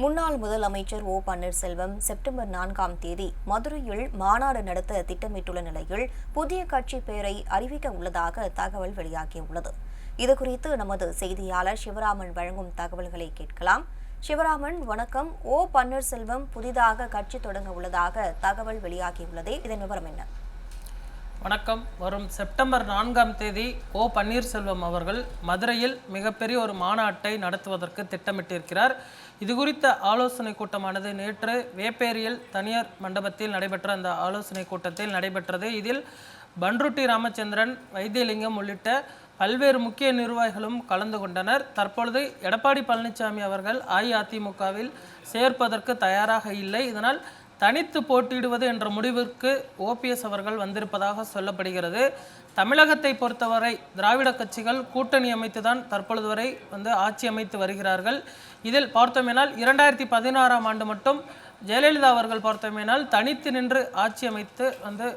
முன்னாள் முதலமைச்சர் ஓ பன்னீர்செல்வம் செப்டம்பர் நான்காம் தேதி மதுரையில் மாநாடு நடத்த திட்டமிட்டுள்ள நிலையில் புதிய கட்சி பெயரை அறிவிக்க உள்ளதாக தகவல் வெளியாகியுள்ளது. இதுகுறித்து நமது செய்தியாளர் சிவராமன் வழங்கும் தகவல்களை கேட்கலாம். சிவராமன் வணக்கம். ஓ பன்னீர்செல்வம் புதிதாக கட்சி தொடங்க உள்ளதாக தகவல் வெளியாகியுள்ளதே. இதன் விவரம் என்ன? வணக்கம். வரும் செப்டம்பர் நான்காம் தேதி ஓ பன்னீர்செல்வம் அவர்கள் மதுரையில் மிகப்பெரிய ஒரு மாநாட்டை நடத்துவதற்கு திட்டமிட்டிருக்கிறார். இது குறித்த ஆலோசனை கூட்டமானது நேற்று வேப்பேரியில் தனியார் மண்டபத்தில் நடைபெற்ற அந்த ஆலோசனை கூட்டத்தில் நடைபெற்றது. இதில் பன்ருட்டி ராமச்சந்திரன் வைத்தியலிங்கம் உள்ளிட்ட பல்வேறு முக்கிய நிர்வாகிகளும் கலந்து கொண்டனர். தற்பொழுது எடப்பாடி பழனிசாமி அவர்கள் அஇஅதிமுகவில் சேர்ப்பதற்கு தயாராக இல்லை. இதனால் தனித்து போட்டியிடுவது என்ற முடிவிற்கு ஓபிஎஸ் அவர்கள் வந்திருப்பதாக சொல்லப்படுகிறது. தமிழகத்தை பொறுத்தவரை திராவிட கட்சிகள் கூட்டணி அமைத்து தான் தற்பொழுது வரை வந்து ஆட்சி அமைத்து வருகிறார்கள். இதில் பார்த்தோமேனால் இரண்டாயிரத்தி பதினாறாம் ஆண்டு மட்டும் ஜெயலலிதா அவர்கள் பார்த்தோமேனால் தனித்து நின்று ஆட்சி அமைத்து வந்து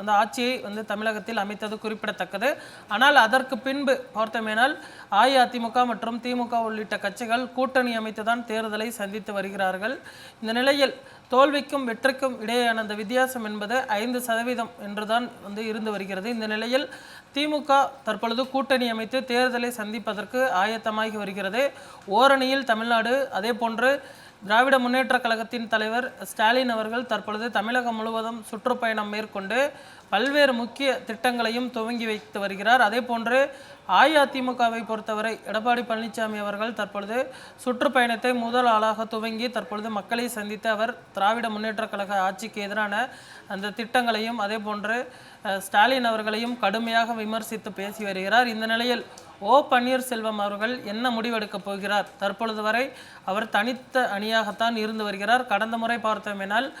அந்த ஆட்சியை வந்து தமிழகத்தில் அமைத்தது குறிப்பிடத்தக்கது. ஆனால் அதற்கு பின்பு பார்த்தோமேனால் அஇஅதிமுக மற்றும் திமுக உள்ளிட்ட கட்சிகள் கூட்டணி அமைத்துதான் தேர்தலை சந்தித்து வருகிறார்கள். இந்த நிலையில் தோல்விக்கும் வெற்றிக்கும் இடையேயான அந்த வித்தியாசம் என்பது ஐந்து சதவீதம் என்றுதான் வந்து இருந்து வருகிறது. இந்த நிலையில் திமுக தற்பொழுது கூட்டணி அமைத்து தேர்தலை சந்திப்பதற்கு ஆயத்தமாகி வருகிறது. ஓரணியில் தமிழ்நாடு அதே போன்று திராவிட முன்னேற்ற கழகத்தின் தலைவர் ஸ்டாலின் அவர்கள் தற்பொழுது தமிழகம் முழுவதும் சுற்றுப்பயணம் மேற்கொண்டு பல்வேறு முக்கிய திட்டங்களையும் துவங்கி வைத்து வருகிறார். அதே போன்று அஇஅதிமுகவை பொறுத்தவரை எடப்பாடி பழனிசாமி அவர்கள் தற்பொழுது சுற்றுப்பயணத்தை முதல் ஆளாக துவங்கி தற்பொழுது மக்களை சந்தித்து அவர் திராவிட முன்னேற்ற கழக ஆட்சிக்கு எதிரான அந்த திட்டங்களையும் அதே போன்று ஸ்டாலின் அவர்களையும் கடுமையாக விமர்சித்து பேசி வருகிறார். இந்த நிலையில் ஓ பன்னீர்செல்வம் அவர்கள் என்ன முடிவெடுக்கப் போகிறார்? தற்பொழுது வரை அவர் தனித்த அணியாகத்தான் இருந்து வருகிறார். கடந்த முறை பார்த்தோமேனால்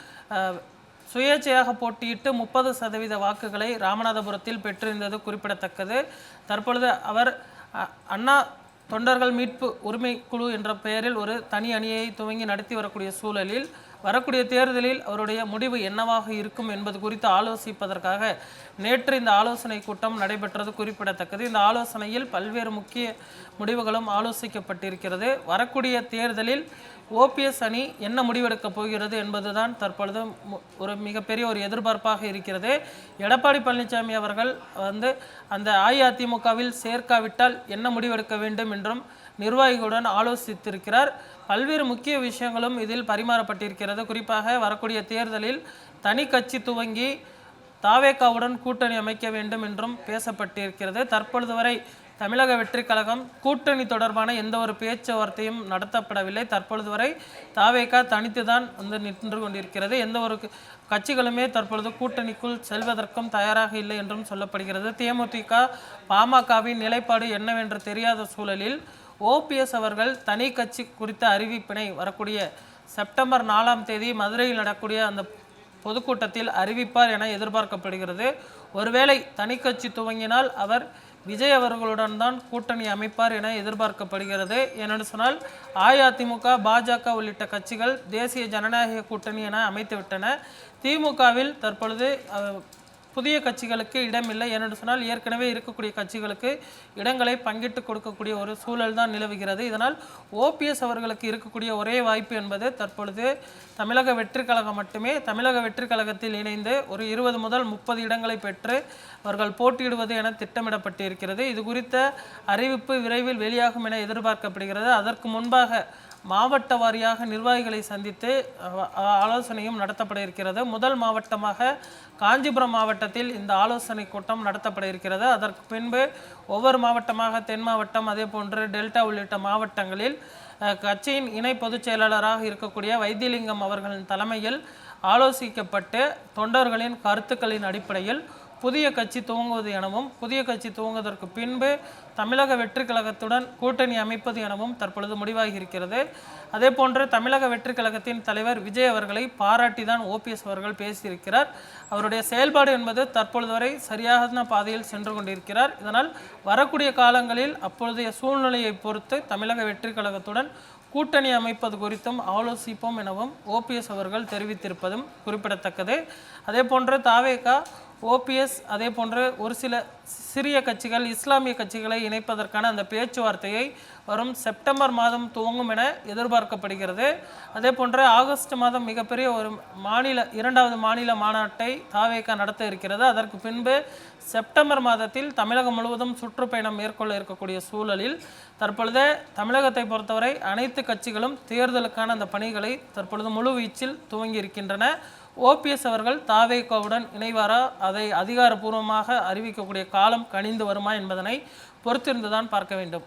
சுயேட்சையாக போட்டியிட்டு முப்பது சதவீத வாக்குகளை ராமநாதபுரத்தில் பெற்றிருந்தது குறிப்பிடத்தக்கது. தற்பொழுது அவர் அ- அண்ணா தொண்டர்கள் மீட்பு உரிமை குழு என்ற பெயரில் ஒரு தனி அணியை துவங்கி நடத்தி வரக்கூடிய சூழலில் வரக்கூடிய தேர்தலில் அவருடைய முடிவு என்னவாக இருக்கும் என்பது குறித்து ஆலோசிப்பதற்காக நேற்று இந்த ஆலோசனை கூட்டம் நடைபெற்றது குறிப்பிடத்தக்கது. இந்த ஆலோசனையில் பல்வேறு முக்கிய முடிவுகளும் ஆலோசிக்கப்பட்டிருக்கிறது. வரக்கூடிய தேர்தலில் ஓபிஎஸ் அணி என்ன முடிவெடுக்கப் போகிறது என்பதுதான் தற்பொழுது மு- ஒரு மிகப்பெரிய ஒரு எதிர்பார்ப்பாக இருக்கிறது. எடப்பாடி பழனிசாமி அவர்கள் வந்து அந்த அஇஅதிமுகவில் சேர்க்காவிட்டால் என்ன முடிவெடுக்க வேண்டும் என்றும் நிர்வாகிகளுடன் ஆலோசித்திருக்கிறார். பல்வேறு முக்கிய விஷயங்களும் இதில் பரிமாறப்பட்டிருக்கிறது. குறிப்பாக வரக்கூடிய தேர்தலில் தனி கட்சி துவங்கி தாவேக்காவுடன் கூட்டணி அமைக்க வேண்டும் என்றும் பேசப்பட்டிருக்கிறது. தற்பொழுது வரை தமிழக வெற்றி கழகம் கூட்டணி தொடர்பான எந்த ஒரு பேச்சுவார்த்தையும் நடத்தப்படவில்லை. தற்பொழுது வரை தாவேக்கா தனித்து தான் வந்து நின்று கொண்டிருக்கிறது. எந்த ஒரு கட்சிகளுமே தற்பொழுது கூட்டணிக்குள் செல்வதற்கும் தயாராக இல்லை என்றும் சொல்லப்படுகிறது. தேமுதிக பாமகவின் நிலைப்பாடு என்னவென்று தெரியாத சூழலில் ஓபிஎஸ் அவர்கள் தனி கட்சி குறித்த அறிவிப்பினை வரக்கூடிய செப்டம்பர் நாலாம் தேதி மதுரையில் நடக்கூடிய அந்த பொதுக்கூட்டத்தில் அறிவிப்பார் என எதிர்பார்க்கப்படுகிறது. ஒருவேளை தனி கட்சி துவங்கினால் அவர் விஜய் அவர்களுடன் தான் கூட்டணி அமைப்பார் என எதிர்பார்க்கப்படுகிறது. ஏனென்று சொன்னால் அஇஅதிமுக பாஜக உள்ளிட்ட கட்சிகள் தேசிய ஜனநாயக கூட்டணி என அமைத்துவிட்டன. திமுகவில் தற்பொழுது புதிய கட்சிகளுக்கு இடமில்லை ஏனென்று சொன்னால் ஏற்கனவே இருக்கக்கூடிய கட்சிகளுக்கு இடங்களை பங்கிட்டு கொடுக்கக்கூடிய ஒரு சூழல் தான் நிலவுகிறது. இதனால் ஓபிஎஸ் அவர்களுக்கு இருக்கக்கூடிய ஒரே வாய்ப்பு என்பது தற்பொழுது தமிழக வெற்றி கழகம் மட்டுமே தமிழக வெற்றி கழகத்தில் இணைந்து ஒரு இருபது முதல் முப்பது இடங்களை பெற்று அவர்கள் போட்டியிடுவது என திட்டமிடப்பட்டிருக்கிறது. இது குறித்த அறிவிப்பு விரைவில் வெளியாகும் என எதிர்பார்க்கப்படுகிறது. அதற்கு முன்பாக மாவட்ட வாரியாக நிர்வாகிகளை சந்தித்து ஆலோசனையும் நடத்தப்பட இருக்கிறது. முதல் மாவட்டமாக காஞ்சிபுரம் மாவட்டத்தில் இந்த ஆலோசனை கூட்டம் நடத்தப்பட இருக்கிறது. அதற்கு பின்பு ஒவ்வொரு மாவட்டமாக தென் மாவட்டம் அதே போன்று டெல்டா உள்ளிட்ட மாவட்டங்களில் கட்சியின் இணை பொதுச் செயலாளராக இருக்கக்கூடிய வைத்தியலிங்கம் அவர்களின் தலைமையில் ஆலோசிக்கப்பட்டு தொண்டர்களின் கருத்துக்களின் அடிப்படையில் புதிய கட்சி துவங்குவது எனவும் புதிய கட்சி துவங்குவதற்கு பின்பு தமிழக வெற்றி கழகத்துடன் கூட்டணி அமைப்பது எனவும் தற்பொழுது முடிவாகி இருக்கிறது அதே போன்று தமிழக வெற்றி கழகத்தின் தலைவர் விஜய் அவர்களை பாராட்டி தான் ஓபிஎஸ் அவர்கள் பேசியிருக்கிறார். அவருடைய செயல்பாடு என்பது தற்பொழுது வரை சரியான பாதையில் சென்று கொண்டிருக்கிறார். இதனால் வரக்கூடிய காலங்களில் அப்பொழுதைய சூழ்நிலையை பொறுத்து தமிழக வெற்றி கழகத்துடன் கூட்டணி அமைப்பது குறித்தும் ஆலோசிப்போம் எனவும் ஓபிஎஸ் அவர்கள் தெரிவித்திருப்பதும் குறிப்பிடத்தக்கது. அதே போன்று தாவேகா ஓபிஎஸ் அதே போன்று ஒரு சில சிறிய கட்சிகள் இஸ்லாமிய கட்சிகளை இணைப்பதற்கான அந்த பேச்சுவார்த்தையை வரும் செப்டம்பர் மாதம் துவங்கும் என எதிர்பார்க்கப்படுகிறது. அதே போன்று ஆகஸ்ட் மாதம் மிகப்பெரிய ஒரு மாநில இரண்டாவது மாநில மாநாட்டை தாவேகா நடத்த இருக்கிறது. அதற்கு பின்பு செப்டம்பர் மாதத்தில் தமிழகம் முழுவதும் சுற்றுப்பயணம் மேற்கொள்ள இருக்கக்கூடிய சூழலில் தற்பொழுது தமிழகத்தை பொறுத்தவரை அனைத்து கட்சிகளும் தேர்தலுக்கான அந்த பணிகளை தற்பொழுது முழுவீச்சில் துவங்கி இருக்கின்றன. ஓபிஎஸ் அவர்கள் தாவேகோவுடன் இணைவாரா? அதை அதிகாரப்பூர்வமாக அறிவிக்கக்கூடிய காலம் கனிந்து வருமா என்பதனை பொறுத்திருந்துதான் பார்க்க வேண்டும்.